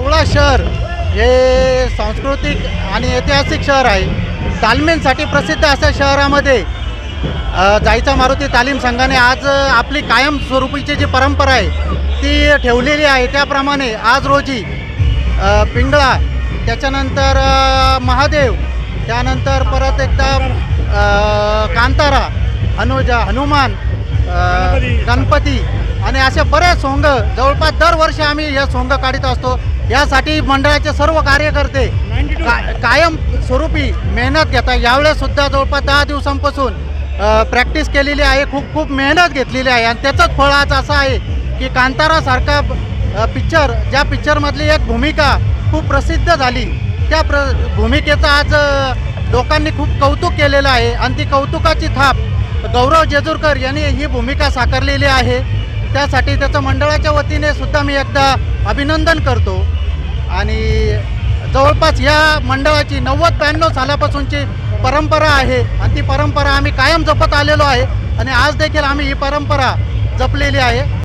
कवळा शहर हे सांस्कृतिक आणि ऐतिहासिक शहर आहे. तालमींसाठी प्रसिद्ध अशा शहरामध्ये जायचा मारुती तालीम संघाने आज आपली कायमस्वरूपीची जी परंपरा आहे ती ठेवलेली आहे. त्याप्रमाणे आज रोजी पिंगळा त्याच्यानंतर महादेव त्यानंतर परत एकदा कांतारा अनुजा हनुमान गणपती आणि असे बरेच सोंग जवळपास दरवर्षी आम्ही हे सोंग काढीत असतो. यासाठी मंडळाचे सर्व कार्यकर्ते का कायम स्वरूपी मेहनत घेतात. यावेळेस सुद्धा जवळपास दहा दिवसांपासून प्रॅक्टिस केलेली आहे. खूप खूप मेहनत घेतलेली आहे. आणि त्याचंच फळ आज असं आहे की कांतारासारखा पिक्चर ज्या पिक्चरमधली एक भूमिका खूप प्रसिद्ध झाली त्या प्र भूमिकेचं आज लोकांनी खूप कौतुक केलेलं आहे. आणि ती कौतुकाची थाप गौरव जेजूरकर यांनी ही भूमिका साकारलेली आहे. त्यासाठी त्याचं मंडळाच्या वतीने सुद्धा मी एकदा अभिनंदन करतो. आणि जवळपास या मंडळाची नव्वद ब्याण्णव सालापासूनची परंपरा आहे. आणि ती परंपरा आम्ही कायम जपत आलेलो आहे. आणि आज देखील आम्ही ही परंपरा जपलेली आहे.